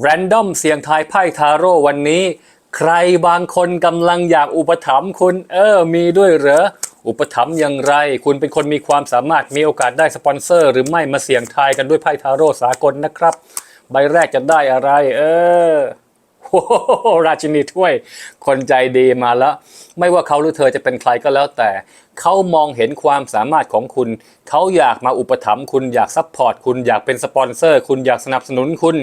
แรนดอมเสียงทายไพ่ทาโร่วันนี้ ใครบางคนกำลังอยากอุปถัมภ์คุณเออมีด้วยเหรอ อุปถัมภ์อย่างไร คุณเป็นคนมีความสามารถมีโอกาสได้สปอนเซอร์ หรือไม่มาเสี่ยงทายกันด้วยไพ่ทาโร่สากลนะครับ ใบแรกจะได้อะไร เออโอโหราชินีถ้วย คนใจดีมาแล้ว ไม่ว่าเขาหรือเธอจะเป็นใครก็แล้วแต่ เขามองเห็นความสามารถของคุณ เขาอยากมาอุปถัมภ์คุณอยากซัพพอร์ตคุณอยากเป็นสปอนเซอร์ คุณอยากสนับสนุนคุณ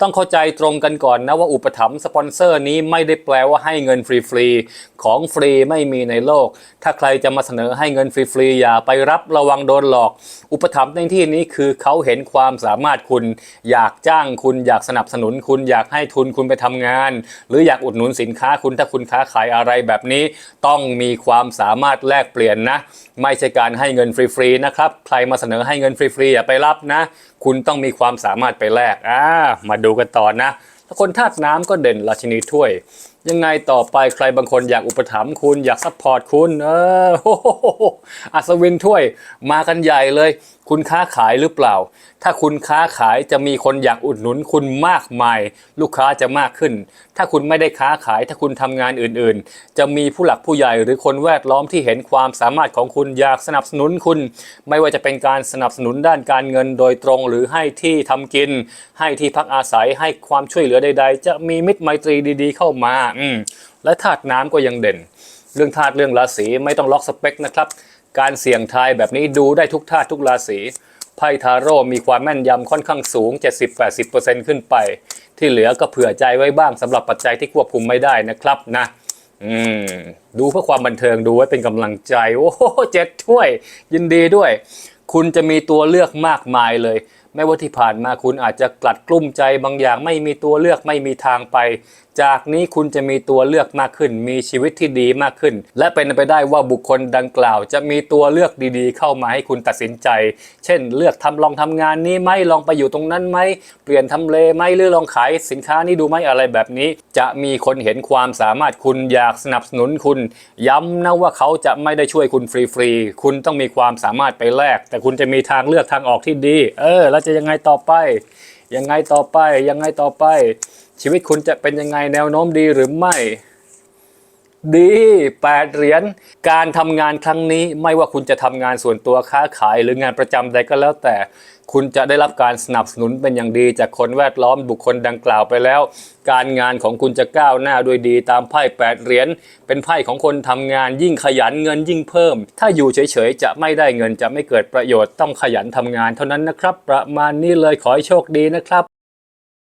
ต้องเข้าใจตรงกันก่อนนะว่าอุปถัมภ์สปอนเซอร์นี้ไม่ได้แปลว่าให้เงินฟรีๆของฟรีไม่มีในโลก ถ้าใครจะมาเสนอให้เงินฟรีๆอย่าไปรับระวังโดนหลอก อุปถัมภ์ในที่นี้คือเขาเห็นความสามารถคุณ อยากจ้างคุณอยากสนับสนุนคุณอยากให้ทุนคุณไปทำงาน หรืออยากอุดหนุนสินค้าคุณถ้าคุณค้าขายอะไรแบบนี้ ต้องมีความสามารถแลกเปลี่ยนนะ ไม่ใช่การให้เงินฟรีๆนะครับ ใครมาเสนอให้เงินฟรีๆอย่าไปรับนะ คุณต้องมีความสามารถไปแลกอ่ามาดูกันต่อนะคนธาตุน้ำก็เด่นราชินีถ้วย ยังไงต่อไปใครบางคนอยากอุปถัมภ์คุณอยากซัพพอร์ตคุณเออออัศวินถ้วยมากันใหญ่เลย คุณค้าขายหรือเปล่า ถ้าคุณค้าขายจะมีคนอยากอุดหนุนคุณมากมาย ลูกค้าจะมากขึ้น ถ้าคุณไม่ได้ค้าขาย ถ้าคุณทำงานอื่นๆ จะมีผู้หลักผู้ใหญ่หรือคนแวดล้อมที่เห็นความสามารถของคุณอยากสนับสนุนคุณ ไม่ว่าจะเป็นการสนับสนุนด้านการเงินโดยตรง หรือให้ที่ทำกิน ให้ที่พักอาศัยให้ความช่วยเหลือใด ๆ จะมีมิตรไมตรีดี ๆ เข้ามาอืมและธาตุน้ำก็ยังเด่น เรื่องธาตุเรื่องราศีไม่ต้องล็อกสเปคนะครับ การเสี่ยงทายแบบนี้ดูได้ทุกธาตุทุกราศีไพ่ทาโร่มีความแม่นยำค่อนข้างสูง 70-80%ขึ้นไป ที่เหลือก็เผื่อใจไว้บ้างสำหรับปัจจัยที่ควบคุมไม่ได้นะครับนะอืมดูเพื่อความบันเทิงดูไว้เป็นกำลังใจ โอ้โหเจ็ดถ้วย ยินดีด้วย คุณจะมีตัวเลือกมากมายเลยไม่ว่าที่ผ่านมาคุณอาจจะกลัดกลุ้มใจบางอย่างไม่มีตัวเลือกไม่มีทางไป จากนี้คุณจะมีตัวเลือกมากขึ้น มีชีวิตที่ดีมากขึ้น และเป็นไปได้ว่าบุคคลดังกล่าว จะมีตัวเลือกดีๆ เข้ามาให้คุณตัดสินใจ เช่น เลือกทำลองทำงานนี้ไหมลองไปอยู่ตรงนั้นไหมเปลี่ยนทำเลไหมหรือลองขายสินค้านี้ดูไหมอะไรแบบนี้ จะมีคนเห็นความสามารถคุณอยากสนับสนุนคุณ ย้ำนะว่าเขาจะไม่ได้ช่วยคุณฟรีๆคุณต้องมีความสามารถไปแลกแต่คุณจะมีทางเลือกทางออกที่ดี เออและแล้วจะยังไงต่อไป ยังไงต่อไป ยังไงต่อไป ชีวิตคุณจะเป็นยังไงแนวโน้มดีหรือไม่ ดีแปดเหรียญการทำงานครั้งนี้ไม่ว่าคุณจะทำงานส่วนตัวค้าขายหรืองานประจำใดก็แล้วแต่ คุณจะได้รับการสนับสนุนเป็นอย่างดี จากคนแวดล้อมบุคคลดังกล่าวไปแล้ว การงานของคุณจะก้าวหน้าด้วยดีตามไพ่แปดเหรียญเป็นไพ่ของคนทำงานยิ่งขยันเงินยิ่งเพิ่ม ถ้าอยู่เฉยๆจะไม่ได้เงินจะไม่เกิดประโยชน์ต้องขยันทำงานเท่านั้นนะครับ ประมาณนี้เลยขอให้โชคดีนะครับ